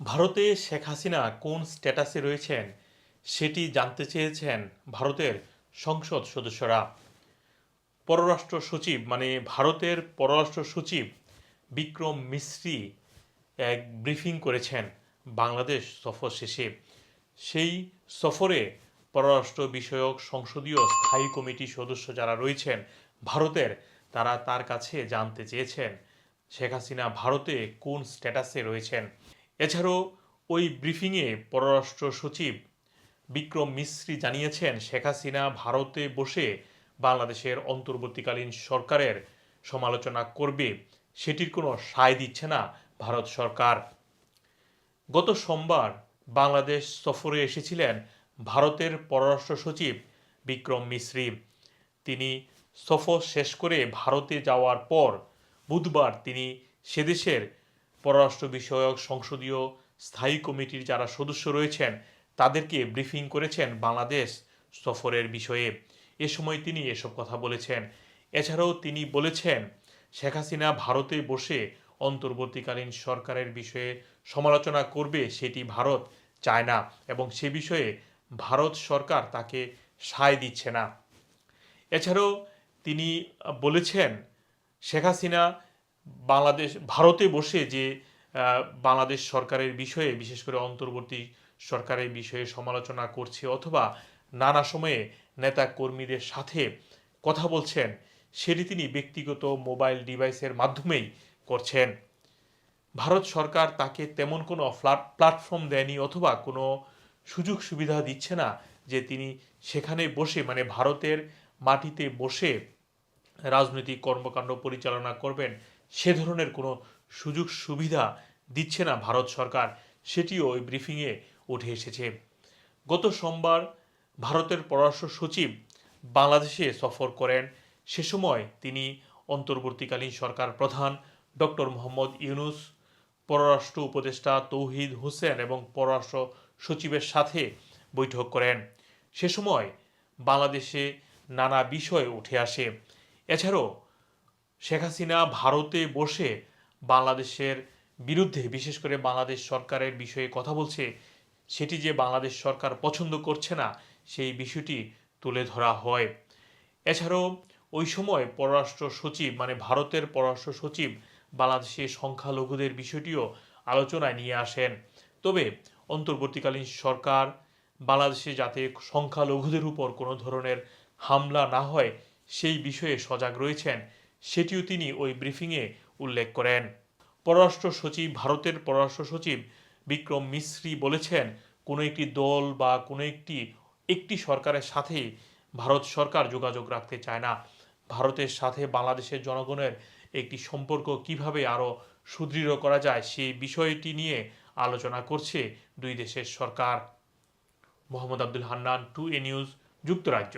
ভারতে শেখ হাসিনা কোন স্ট্যাটাসে রয়েছেন, সেটি জানতে চেয়েছেন ভারতের সংসদ সদস্যরা। পররাষ্ট্র সচিব মানে ভারতের পররাষ্ট্র সচিব বিক্রম মিশ্রি এক ব্রিফিং করেছেন বাংলাদেশ সফর শেষে। সেই সফরে পররাষ্ট্র বিষয়ক সংসদীয় স্থায়ী কমিটির সদস্য যারা রয়েছেন ভারতের, তারা তার কাছে জানতে চেয়েছেন শেখ হাসিনা ভারতে কোন স্ট্যাটাসে রয়েছেন। এছাড়াও ওই ব্রিফিংয়ে পররাষ্ট্র সচিব বিক্রম মিশ্রি জানিয়েছেন, শেখ হাসিনা ভারতে বসে বাংলাদেশের অন্তর্বর্তীকালীন সরকারের সমালোচনা করবে, সেটির কোনো সায় দিচ্ছে না ভারত সরকার। গত সোমবার বাংলাদেশ সফরে এসেছিলেন ভারতের পররাষ্ট্র সচিব বিক্রম মিশ্রি তিনি সফর শেষ করে ভারতে যাওয়ার পর বুধবার তিনি সেদেশের পররাষ্ট্র বিষয়ক সংসদীয় স্থায়ী কমিটির যারা সদস্য রয়েছেন, তাদেরকে ব্রিফিং করেছেন বাংলাদেশ সফরের বিষয়ে। এ সময় তিনি এসব কথা বলেছেন। এছাড়াও তিনি বলেছেন, শেখ হাসিনা ভারতে বসে অন্তর্বর্তীকালীন সরকারের বিষয়ে সমালোচনা করবে সেটি ভারত চায় না এবং সে বিষয়ে ভারত সরকার তাকে সায় দিচ্ছে না। এছাড়াও তিনি বলেছেন, শেখ হাসিনা বাংলাদেশ, ভারতে বসে যে বাংলাদেশ সরকারের বিষয়ে, বিশেষ করে অন্তর্বর্তী সরকারের বিষয়ে সমালোচনা করছে অথবা নানা সময়ে নেতা কর্মীদের সাথে কথা বলছেন, সেটি তিনি ব্যক্তিগত মোবাইল ডিভাইসের মাধ্যমেই করছেন। ভারত সরকার তাকে তেমন কোনো প্ল্যাটফর্ম দেয়নি অথবা কোনো সুযোগ সুবিধা দিচ্ছে না যে তিনি সেখানে বসে মানে ভারতের মাটিতে বসে রাজনৈতিক কর্মকাণ্ড পরিচালনা করবেন সে ধরনের কোনো সুযোগ সুবিধা দিচ্ছে না ভারত সরকার, সেটিও ওই ব্রিফিংয়ে উঠে এসেছে। গত সোমবার ভারতের পররাষ্ট্র সচিব বাংলাদেশে সফর করেন। সে সময় তিনি অন্তর্বর্তীকালীন সরকার প্রধান ডক্টর মোহাম্মদ ইউনুস, পররাষ্ট্র উপদেষ্টা তৌহিদ হোসেন এবং পররাষ্ট্র সচিবের সাথে বৈঠক করেন। সে সময় বাংলাদেশে নানা বিষয় উঠে আসে। এছাড়াও শেখ হাসিনা ভারতে বসে বাংলাদেশের বিরুদ্ধে, বিশেষ করে বাংলাদেশ সরকারের বিষয়ে কথা বলছে, সেটি যে বাংলাদেশ সরকার পছন্দ করছে না, সেই বিষয়টি তুলে ধরা হয়। এছাড়াও ওই সময় পররাষ্ট্র সচিব মানে ভারতের পররাষ্ট্র সচিব বাংলাদেশে সংখ্যালঘুদের বিষয়টিও আলোচনায় নিয়ে আসেন। তবে অন্তর্বর্তীকালীন সরকার বাংলাদেশে যাতে সংখ্যালঘুদের উপর কোনো ধরনের হামলা না হয়, সেই বিষয়ে সজাগ রয়েছেন সেটিও তিনি ওই ব্রিফিংয়ে উল্লেখ করেন। পররাষ্ট্র সচিব, ভারতের পররাষ্ট্র সচিব বিক্রম মিশ্রি বলেছেন, কোনো একটি দল বা কোনো একটি একটি সরকারের সাথে ভারত সরকার যোগাযোগ রাখতে চায় না। ভারতের সাথে বাংলাদেশের জনগণের একটি সম্পর্ক কীভাবে আরও সুদৃঢ় করা যায় সেই বিষয়টি নিয়ে আলোচনা করছে দুই দেশের সরকার। Mohammad Abdul Hannan, to A news, যুক্তরাজ্য।